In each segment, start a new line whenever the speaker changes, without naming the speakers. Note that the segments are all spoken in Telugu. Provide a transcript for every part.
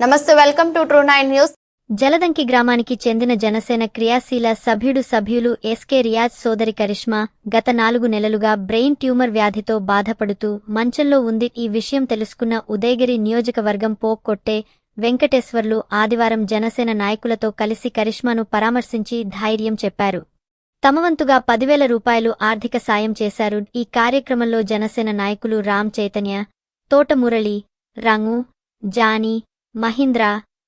నమస్తే welcome to true nine news.
Jaladanki గ్రామానికి చెందిన జనసేన క్రియాశీల సభ్యుడు సభ్యులు ఎస్కే రియాజ్ సోదరి కరిష్మా గత నాలుగు నెలలుగా బ్రెయిన్ ట్యూమర్ వ్యాధితో బాధపడుతూ మంచంలో ఉంది ఈ విషయం తెలుసుకున్న ఉదయగిరి నియోజకవర్గం పోక్కొట్టే వెంకటేశ్వర్లు ఆదివారం జనసేన నాయకులతో కలిసి కరిష్మాను పరామర్శించి ధైర్యం చెప్పారు. తమవంతుగా పదివేల రూపాయలు ఆర్థిక సాయం చేశారు. ఈ కార్యక్రమంలో జనసేన నాయకులు రామ్ చైతన్య తోటమురళి రంగు జానీ మహీంద్ర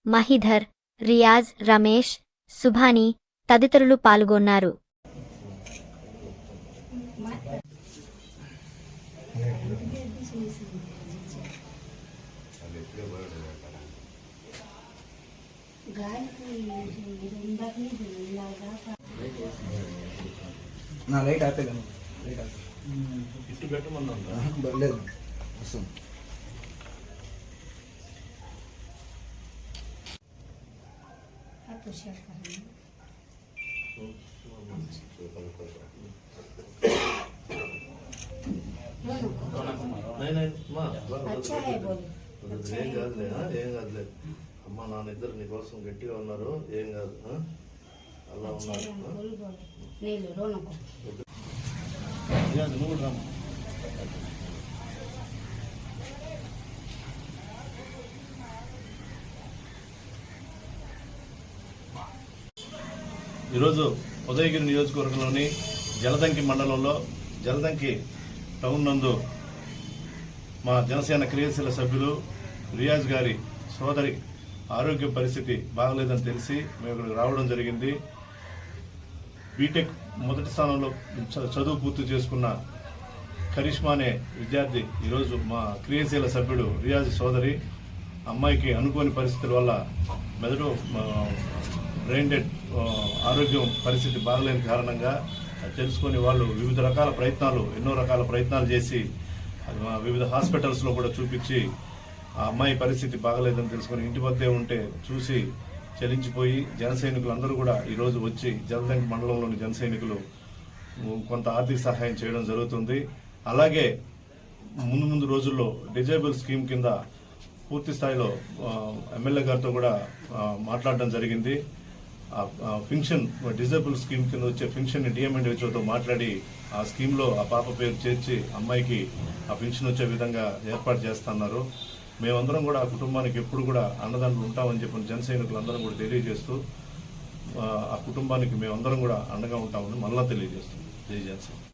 మహిధర్ రియాజ్ రమేష్ సుభాని తదితరులు పాల్గొన్నారు.
నా లైట్ ఆపే కానీ లైట్ ఆపే.
ఇటు పెట్టమన్నా
లేదు. వస్తుంది.
नहीं नहीं మా ఏం కాదులే ఆ? ఏం కాదులే అమ్మ నాన్న ఇద్దరు నీ కోసం గట్టిగా ఉన్నారు ఏం కాదు ఆ? అలా ఉన్నారు ఆ? ఇలాంటి నువ్వు కూడా రమ్మ. ఈరోజు ఉదయగిరి నియోజకవర్గంలోని జలదంకి మండలంలో జలదంకి టౌన్ నందు మా జనసేన క్రియాశీల సభ్యులు రియాజ్ గారి సోదరి ఆరోగ్య పరిస్థితి బాగలేదని తెలిసి మేము ఇక్కడికి రావడం జరిగింది. బీటెక్ మొదటి స్థానంలో చదువు పూర్తి చేసుకున్న కరిష్మా అనే విద్యార్థి ఈరోజు మా క్రియాశీల సభ్యుడు రియాజ్ సోదరి అమ్మాయికి అనుకోని పరిస్థితుల వల్ల మెదడు బ్రెయిన్ డెడ్ ఆరోగ్యం పరిస్థితి బాగలేని కారణంగా తెలుసుకుని తెలుసుకొని వాళ్ళు వివిధ రకాల ప్రయత్నాలు ఎన్నో రకాల ప్రయత్నాలు చేసి వివిధ హాస్పిటల్స్లో కూడా చూపించి ఆ అమ్మాయి పరిస్థితి బాగలేదని తెలుసుకొని ఇంటి వద్దే ఉంటే చూసి చలించిపోయి జనసైనికులు అందరూ కూడా ఈరోజు వచ్చి జలదంకి మండలంలోని జనసైనికులు కొంత ఆర్థిక సహాయం చేయడం జరుగుతుంది. అలాగే ముందు ముందు రోజుల్లో డిజేబుల్ స్కీమ్ కింద పూర్తి స్థాయిలో ఎమ్మెల్యే గారితో కూడా మాట్లాడడం జరిగింది. ఫింక్షన్ డిజేబుల్ స్కీమ్ కింద వచ్చే ఫింక్షన్ డిఎంఎండ్హెచ్ఓతో మాట్లాడి ఆ స్కీమ్లో ఆ పాప పేరు చేర్చి అమ్మాయికి ఆ ఫింక్షన్ వచ్చే విధంగా ఏర్పాటు చేస్తున్నారు. మేమందరం కూడా ఆ కుటుంబానికి ఎప్పుడు కూడా అన్నదండలు ఉంటామని చెప్పిన జన సైనికులందరం కూడా తెలియజేస్తూ ఆ, కుటుంబానికి మేమందరం కూడా అండగా ఉంటామని మళ్ళా తెలియజేస్తాం. జై జనసేన.